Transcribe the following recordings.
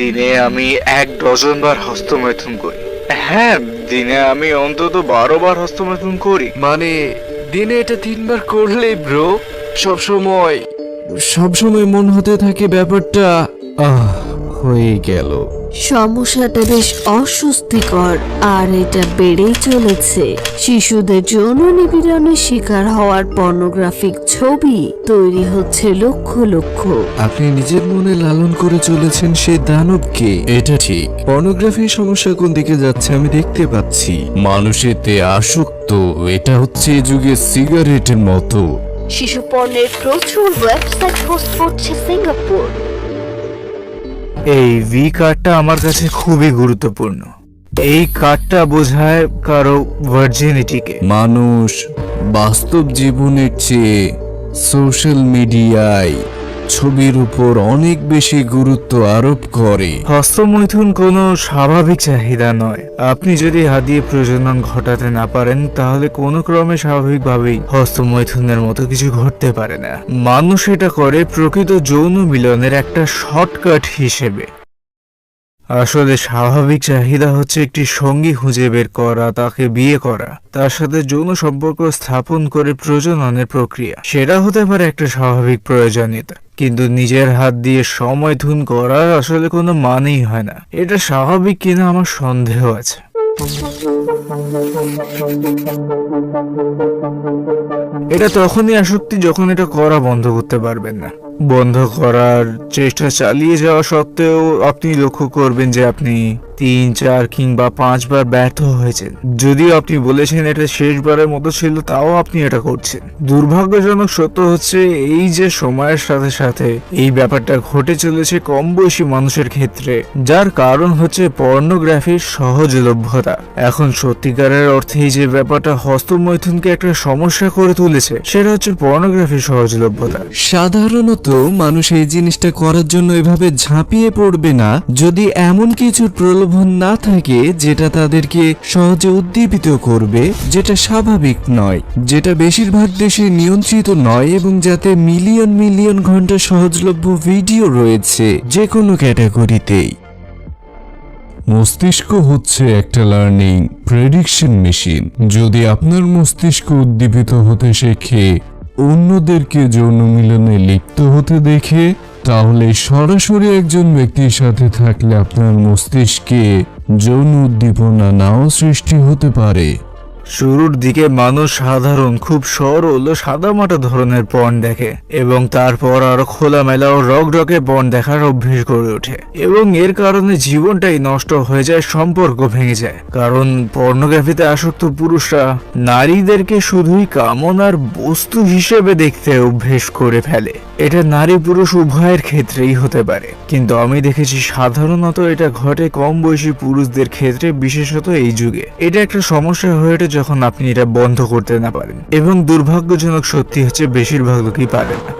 দিনে আমি এক ডজন বার হস্তমৈথুন করি। হ্যাঁ দিনে আমি অন্তত বারো বার হস্তমৈথুন করি। মানে দিনে এটা তিনবার করলে ব্রো, সব সময় সব সময় মন হতে থাকে ব্যাপারটা, আহ, হয়ে গেল। সমস্যাটা বেশ অস্বস্তিকর আর এটা বেড়েই চলেছে। শিশুদের যৌন নিপীড়নের শিকার হওয়ার পর্নোগ্রাফিক ছবি তৈরি হচ্ছে লক্ষ লক্ষ। আপনি নিজের মনে লালন করে চলেছেন সেই দানবকে। এটা ঠিক। পর্নোগ্রাফির সমস্যা কোন দিকে যাচ্ছে আমি দেখতে পাচ্ছি। মানুষেতে আসক্ত এটা হচ্ছে এ যুগে সিগারেটের মতো। শিশু পণ্যের প্রচুর ওয়েবসাইট হোস্ট করছে সিঙ্গাপুর। এই ভি কার্ডটা আমার কাছে খুবই গুরুত্বপূর্ণ। এই কার্ডটা বোঝায় কারও ভার্জিনিটিকে মানুষ বাস্তব জীবনের চেয়ে সোশ্যাল মিডিয়ায় ছবির উপর অনেক বেশি গুরুত্ব আরোপ করে। হস্তমৈথুন কোনো স্বাভাবিক চাহিদা নয়। আপনি যদি হাত দিয়ে প্রজনন ঘটাতে না পারেন, তাহলে কোনো ক্রমে স্বাভাবিকভাবেই হস্তমৈথুনের মতো কিছু ঘটতে পারে না। মানুষ এটা করে প্রকৃত যৌন মিলনের একটা শর্টকাট হিসেবে। আসলে স্বাভাবিক চাহিদা হচ্ছে একটি সঙ্গী খুঁজে বের করা, তাকে বিয়ে করা, তার সাথে যৌন সম্পর্ক স্থাপন করে প্রজননের প্রক্রিয়া। সেটা হতে পারে একটা স্বাভাবিক প্রয়োজনীয়তা, কিন্তু নিজের হাত দিয়ে সময় ধুন করার আসলে কোনো মানেই হয় না। এটা স্বাভাবিক কিনা আমার সন্দেহ আছে। এটা তখনই আসক্তি যখন এটা করা বন্ধ করতে পারবেন না। বন্ধ করার চেষ্টা চালিয়ে যাওয়া সত্ত্বেও আপনি লক্ষ্য করবেন যে আপনি তিন, চার কিংবা পাঁচবার ব্যর্থ হয়েছেন। যদিও আপনি বলেছেন এটা শেষবারের মতো ছিল, তাও আপনি এটা করছেন। দুর্ভাগ্যজনক সত্য হচ্ছে, এই যে সময়ের সাথে সাথে এই ব্যাপারটা ঘটে চলেছে কম বয়সী মানুষের ক্ষেত্রে, যার কারণ হচ্ছে পর্নোগ্রাফির সহজলভ্যতা। এখন সত্যিকারের অর্থেই যে ব্যাপারটা হস্তমৈথুনকে একটা সমস্যা করে তুলেছে, সেটা হচ্ছে পর্নোগ্রাফির সহজলভ্যতা। সাধারণত মানুষ এই জিনিসটা করার জন্য এভাবে ঝাঁপিয়ে পড়বে না। যদি এমন কিছু প্রলোভন না থাকে, যেটা তাদেরকে সহজে উদ্দীপিত করবে, যেটা স্বাভাবিক নয়, যেটা বেশিরভাগ দেশে নিয়ন্ত্রিত নয় এবং যাতে মিলিয়ন মিলিয়ন ঘণ্টা সহজলভ্য ভিডিও রয়েছে যে কোনো ক্যাটাগরিতেই। মস্তিষ্ক হচ্ছে একটা লার্নিং প্রেডিকশন মেশিন যদি আপনার মস্তিষ্ক উদ্দীপিত হতে শেখে অন্যদেরকে যৌন মিলনে লিপ্ত হতে দেখে, তাহলে সরাসরি একজন ব্যক্তির সাথে থাকলে আপনার মস্তিষ্কে যৌন উদ্দীপনা নাও সৃষ্টি হতে পারে। শুরুর দিকে মানুষ সাধারণ, খুব সরল ও সাদামাটা ধরনের পণ দেখে এবং তারপর আরও খোলামেলা ও রকরকে পণ দেখার অভ্যেস গড়ে ওঠে এবং এর কারণে জীবনটাই নষ্ট হয়ে যায়, সম্পর্ক ভেঙে যায়। কারণ পর্নোগ্রাফিতে আসক্ত পুরুষরা নারীদেরকে শুধুই কামনার বস্তু হিসেবে দেখতে অভ্যেস করে ফেলে। এটা নারী পুরুষ উভয়ের ক্ষেত্রেই হতে পারে। কিন্তু আমি দেখেছি সাধারণত এটা ঘটে কম বয়সী পুরুষদের ক্ষেত্রে, বিশেষত এই যুগে। এটা একটা সমস্যা হয়ে ওঠে যখন আপনি এটা বন্ধ করতে না পারেন। এবং দুর্ভাগ্যজনক সত্যি হচ্ছে বেশিরভাগ লোকই পারে না।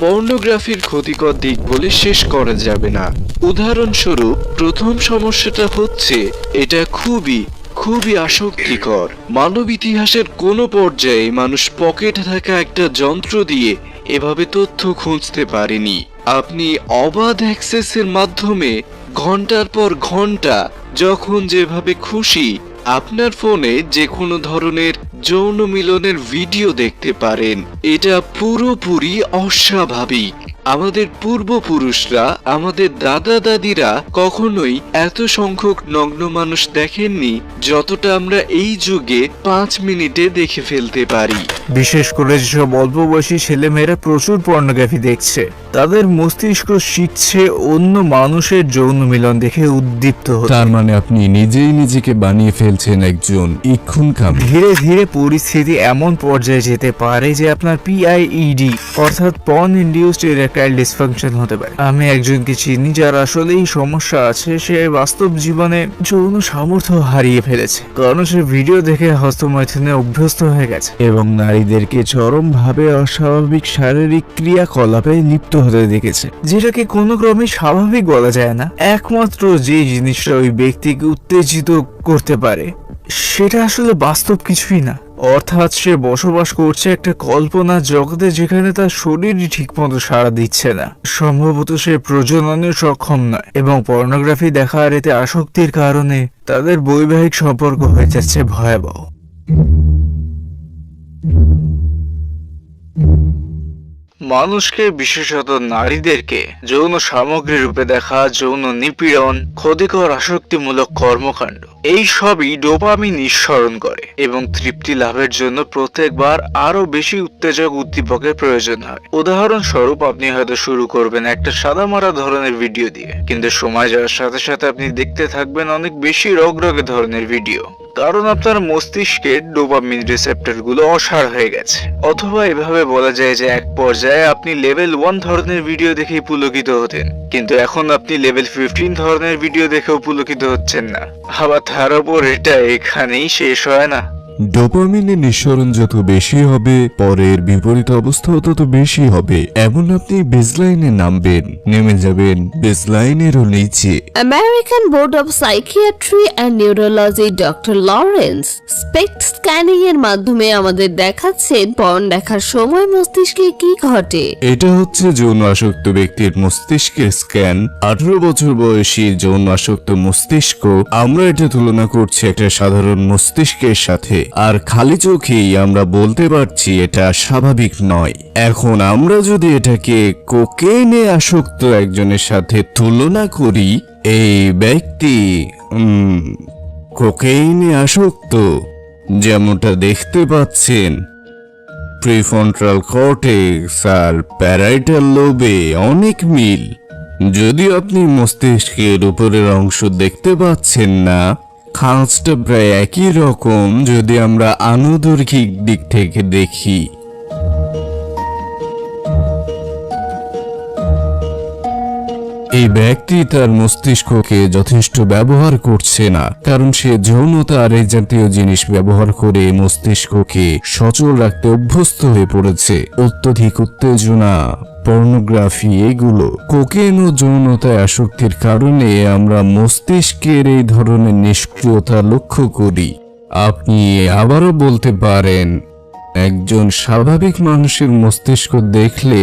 পর্নোগ্রাফির ক্ষতিকর দিক বলে শেষ করা যাবে না। উদাহরণস্বরূপ, প্রথম সমস্যাটা হচ্ছে, এটা খুবই খুবই আসক্তিকর। মানব ইতিহাসের কোনো পর্যায়ে মানুষ পকেটে থাকা একটা যন্ত্র দিয়ে এভাবে তথ্য খুঁজতে পারেনি। আপনি অবাধ অ্যাক্সেসের মাধ্যমে ঘণ্টার পর ঘণ্টা যখন যেভাবে খুশি আপনার ফোনে যে কোনো ধরনের যৌন মিলনের ভিডিও দেখতে পারেন। এটা পুরোপুরি অস্বাভাবিক। আমাদের পূর্বপুরুষরা আমাদের দাদা দাদিরা কখনোই এত সংখ্যক নগ্ন মানুষ দেখেননি যতটা আমরা এই যুগে পাঁচ মিনিটে দেখে ফেলতে পারি। বিশেষ করে যেসব অল্প বয়সী ছেলেমেয়েরা প্রচুর পর্নোগ্রাফি দেখছে তাদের মস্তিষ্ক শিখছে অন্য মানুষের যৌন মিলন দেখে উদ্দীপ্ত হতে। তার মানে আপনি নিজেই নিজেকে বানিয়ে ফেলছেন একজন ইক্ষুনকামী ধীরে ধীরে পরিস্থিতি এমন পর্যায়ে যেতে পারে যে আপনার পিআইইডি অর্থাৎ পন ইন্ডিউসড ইরেকটাইল ডিসফাংশন হতে পারে। আমি একজনকে চিনি যার আসলেই সমস্যা আছে, সে বাস্তব জীবনে যৌন সামর্থ্য হারিয়ে ফেলেছে। কারণ সে ভিডিও দেখে হস্তমৈথুনে অভ্যস্ত হয়ে গেছে এবং নারীদেরকে চরমভাবে অস্বাভাবিক শারীরিক ক্রিয়াকলাপে লিপ্ত হতে দেখেছে। যেটাকে কোনো ক্রমে স্বাভাবিক বলা যায় না? একমাত্র যে জিনিসটা ওই ব্যক্তিকে উত্তেজিত করতে পারে, সেটা আসলে বাস্তব কিছুই না। অর্থাৎ সে বসবাস করছে একটা কল্পনা জগতে যেখানে তার শরীরই ঠিকমতো সাড়া দিচ্ছে না। সম্ভবত সে প্রজননে সক্ষম নয় এবং পর্নোগ্রাফি দেখা এতে আসক্তির কারণে তাদের বৈবাহিক সম্পর্ক হয়ে যাচ্ছে ভয়াবহ। মানুষকে, বিশেষত নারীদেরকে, যৌন সামগ্রী রূপে দেখা, যৌন নিপীড়ন, ক্ষতিকর আসক্তিমূলক কর্মকাণ্ড। এই সবই ডোপামিন নিঃসরণ করে এবং তৃপ্তি লাভের জন্য প্রত্যেকবার আরও বেশি উত্তেজক উদ্দীপকের প্রয়োজন হয়। উদাহরণস্বরূপ আপনি হয়তো শুরু করবেন একটা সাদামারা ধরনের ভিডিও দিয়ে, কিন্তু সময় যাওয়ার সাথে সাথে আপনি দেখতে থাকবেন অনেক বেশি রগরগে ধরনের ভিডিও। কারণ আপনার মস্তিষ্কের ডোপামিন রিসেপ্টরগুলো অসাড় হয়ে গেছে। অথবা এভাবে বলা যায় যে এক পর্যায়ে আপনি লেভেল ওয়ান ধরনের ভিডিও দেখেই পুলকিত হতেন, কিন্তু এখন আপনি লেভেল ফিফটিন ধরনের ভিডিও দেখেও পুলকিত হচ্ছেন না। আবার তার উপর এটা এখানেই শেষ হয় না। ডোপামিনের নিঃসরণ যত বেশি হবে পরের বিপরীত অবস্থাও তত বেশি হবে। এমন আপনি বেসলাইনে নামবেন নেমে যাবেন বেসলাইনেরও নিচে। American board of psychiatry and neurology doctor Lawrence SPECT scanning এর মাধ্যমে আমাদের দেখাচ্ছেন পর্ন দেখার সময় মস্তিষ্কে কি ঘটে। এটা হচ্ছে যৌন আসক্ত ব্যক্তির মস্তিষ্কের স্ক্যান। আঠারো বছর বয়সী যৌন আসক্ত মস্তিষ্ক আমরা এটা তুলনা করছি একটা সাধারণ মস্তিষ্কের সাথে। আর খালি চোখেই আমরা বলতে পারছি এটা স্বাভাবিক নয়। এখন আমরা যদি এটাকে কোকেইনে আসক্ত একজনের সাথে তুলনা করি, এই ব্যক্তি কোকেইনে আসক্ত, যেমনটা দেখতে পাচ্ছেন, প্রিফ্রন্টাল কর্টেক্স আর প্যারাইটাল লোবে অনেক মিল। যদিও আপনি মস্তিষ্কের উপরের অংশ দেখতে পাচ্ছেন না খাঁজটা প্রায় একই রকম যদি আমরা আনুদৈর্ঘিক দিক থেকে দেখি। এই ব্যক্তি তার মস্তিষ্ককে যথেষ্ট ব্যবহার করছে না, কারণ সে যৌনতা আর এই জাতীয় জিনিস ব্যবহার করে মস্তিষ্ককে সচল রাখতে অভ্যস্ত হয়ে পড়েছে। অত্যধিক উত্তেজনা। পর্নোগ্রাফি এগুলো কোকেন ও যৌনতায় আসক্তির কারণে আমরা মস্তিষ্কের এই ধরনের নিষ্ক্রিয়তা লক্ষ্য করি। আপনি আবারও বলতে পারেন, একজন স্বাভাবিক মানুষের মস্তিষ্ক দেখলে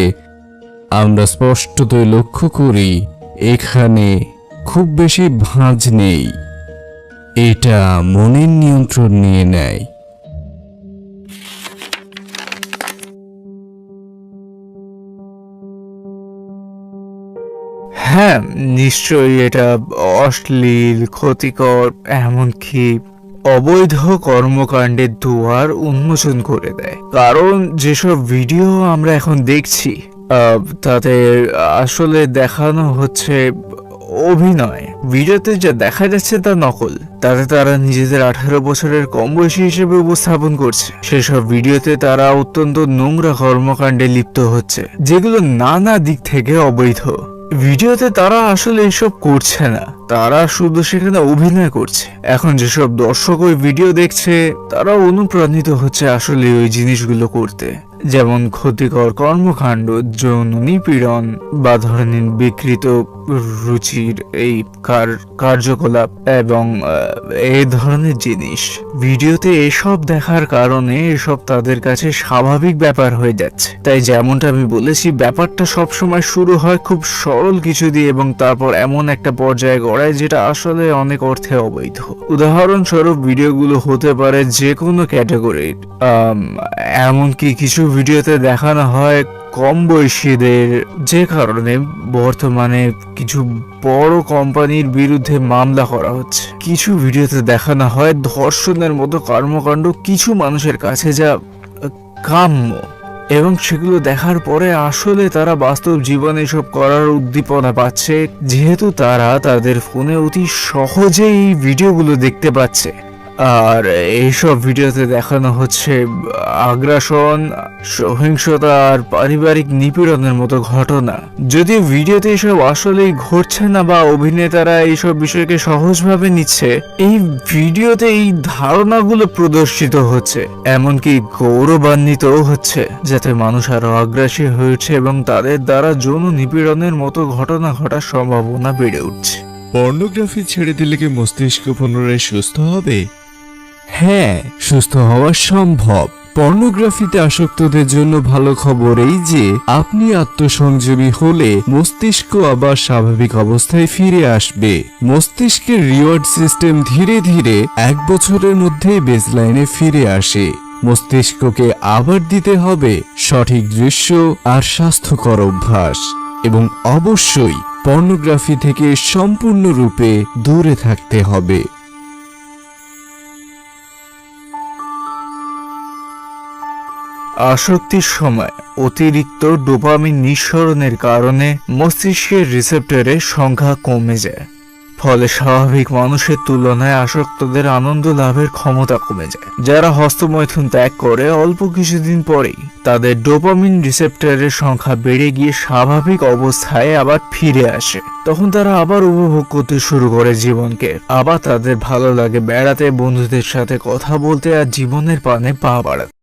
আমরা স্পষ্টতই লক্ষ্য করি, এখানে খুব বেশি ভাঁজ নেই। এটা মনের নিয়ন্ত্রণ নিয়ে নেয়। হ্যাঁ নিশ্চয়ই এটা অশ্লীল, ক্ষতিকর, এমনকি অবৈধ কর্মকাণ্ডের দুয়ার উন্মোচন করে দেয়। কারণ যেসব ভিডিও আমরা এখন দেখছি তাতে আসলে দেখানো হচ্ছে অভিনয়। ভিডিওতে যা দেখা যাচ্ছে তা নকল। তাতে তারা নিজেদের আঠারো বছরের কম বয়সী হিসেবে উপস্থাপন করছে। সেসব ভিডিওতে তারা অত্যন্ত নোংরা কর্মকাণ্ডে লিপ্ত হচ্ছে, যেগুলো নানা দিক থেকে অবৈধ। ভিডিওতে তারা আসলে এসব করছে না। তারা শুধু সেখানে অভিনয় করছে। এখন যেসব দর্শক ওই ভিডিও দেখছে তারা অনুপ্রাণিত হচ্ছে আসলে ওই জিনিসগুলো করতে। যেমন ক্ষতিকর কর্মকাণ্ড, যৌন নিপীড়ন বা ধরনের বিকৃত রুচির এই কার- কার্যকলাপ এবং এই ধরনের জিনিস। ভিডিওতে এসব দেখার কারণে এসব তাদের কাছে স্বাভাবিক ব্যাপার হয়ে যাচ্ছে। তাই যেমনটা আমি বলেছি, ব্যাপারটা সবসময় শুরু হয় খুব সরল কিছু দিয়ে এবং তারপর এমন একটা পর্যায়ে গড়ায় যেটা আসলে অনেক অর্থে অবৈধ। উদাহরণস্বরূপ, ভিডিওগুলো হতে পারে যে কোনো ক্যাটাগরির এমনকি কিছু ভিডিওতে দেখানো হয় কম বয়সীদের। যে কারণে বর্তমানে কিছু বড় কোম্পানির বিরুদ্ধে মামলা করা হচ্ছে। কিছু ভিডিওতে দেখানো হয় ধর্ষণের মতো কর্মকাণ্ড কিছু মানুষের কাছে যা কাম্য। এবং সেগুলো দেখার পরে আসলে তারা বাস্তব জীবনে এসব করার উদ্দীপনা পাচ্ছে। যেহেতু তারা তাদের ফোনে অতি সহজেই এই ভিডিওগুলো দেখতে পাচ্ছে। আর এইসব ভিডিওতে দেখানো হচ্ছে আগ্রাসন, সহিংসতা আর পারিবারিক নিপীড়নের মতো ঘটনা। যদিও ভিডিওতে এসব আসলেই ঘটছে না বা অভিনেতারা এইসব বিষয়কে সহজভাবে নিচ্ছে, এই ভিডিওতে এই ধারণাগুলো প্রদর্শিত হচ্ছে। এমনকি গৌরবান্বিতও হচ্ছে, যাতে মানুষ আরও আগ্রাসী হয়ে উঠছে এবং তাদের দ্বারা যৌন নিপীড়নের মতো ঘটনা ঘটার সম্ভাবনা বেড়ে উঠছে। পর্নোগ্রাফি ছেড়ে দিলে কি মস্তিষ্ক পুনরায় সুস্থ হবে? হ্যাঁ সুস্থ হওয়া সম্ভব। পর্নোগ্রাফিতে আসক্তদের জন্য ভালো খবর এই যে, আপনি আত্মসংযমী হলে মস্তিষ্ক আবার স্বাভাবিক অবস্থায় ফিরে আসবে। মস্তিষ্কের রিওয়ার্ড সিস্টেম ধীরে ধীরে এক বছরের মধ্যেই বেসলাইনে ফিরে আসে। মস্তিষ্ককে আবার দিতে হবে সঠিক দৃশ্য আর স্বাস্থ্যকর অভ্যাস। এবং অবশ্যই পর্নোগ্রাফি থেকে সম্পূর্ণরূপে দূরে থাকতে হবে। আসক্তির সময় অতিরিক্ত ডোপামিন নিঃসরণের কারণে মস্তিষ্কের রিসেপ্টরের সংখ্যা কমে যায়। ফলে স্বাভাবিক মানুষের তুলনায় আসক্তদের আনন্দ লাভের ক্ষমতা কমে যায়। যারা হস্তমৈথুন ত্যাগ করে অল্প কিছুদিন পরেই তাদের ডোপামিন রিসেপ্টরের সংখ্যা বেড়ে গিয়ে স্বাভাবিক অবস্থায় আবার ফিরে আসে। তখন তারা আবার উপভোগ করতে শুরু করে জীবনকে। আবার তাদের ভালো লাগে বেড়াতে, বন্ধুদের সাথে কথা বলতে আর জীবনের পানে পা বাড়াতে।